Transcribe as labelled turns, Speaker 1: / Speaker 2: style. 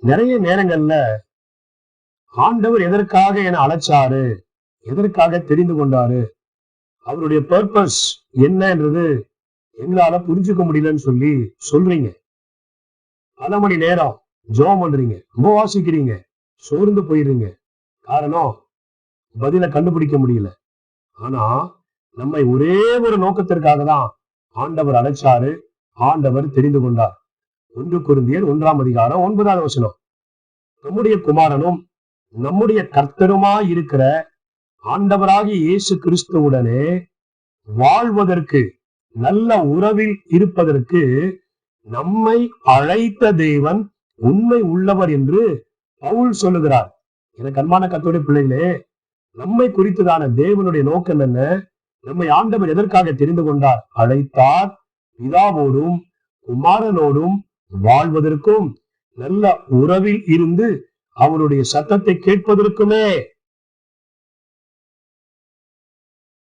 Speaker 1: நிறைய நேரங்கள்ல ஆண்டவர் எதற்காக என அழைச்சாரு? எதற்காக தெரிந்து கொண்டாரு? அவருடைய பர்பஸ் என்னன்றது எங்களால புரிஞ்சுக்க முடியலன்னு சொல்லி சொல்றீங்க. பல மணி நேரம் ஜோம் பண்றீங்க ரொம்ப வாசிக்கிறீங்க சோர்ந்து போயிடுறீங்க. காரணம் பதில கண்டுபிடிக்க முடியல. ஆனா நம்மை ஒரே ஒரு நோக்கத்திற்காக தான் ஆண்டவர் அழைச்சாரு ஆண்டவர் தெரிந்து கொண்டார். ஒன்று குருந்தியர் ஒன்றாம் அதிகாரம் ஒன்பதாவது வசனம். நம்முடைய குமாரனும் நம்முடைய கர்த்தருமாய் இருக்கிற ஆண்டவராகிய இயேசு கிறிஸ்துவுடனே வாழ்வதற்கு நல்ல உறவில் இருப்பதற்கு நம்மை அழைத்த தேவன் உண்மை உள்ளவர் என்று பவுல் சொல்லுகிறார். எனக்கு அன்பான கத்தோடைய பிள்ளைகளே நம்மை குறித்ததான தேவனுடைய நோக்கம் என்ன? நம்மை ஆண்டவர் எதற்காக தெரிந்து கொண்டார்? அழைத்தார். பிதாவோடும் குமாரனோடும் வாழ்வதற்கும் நல்ல உறவில் இருந்து அவருடைய சத்தத்தை கேட்பதற்குமே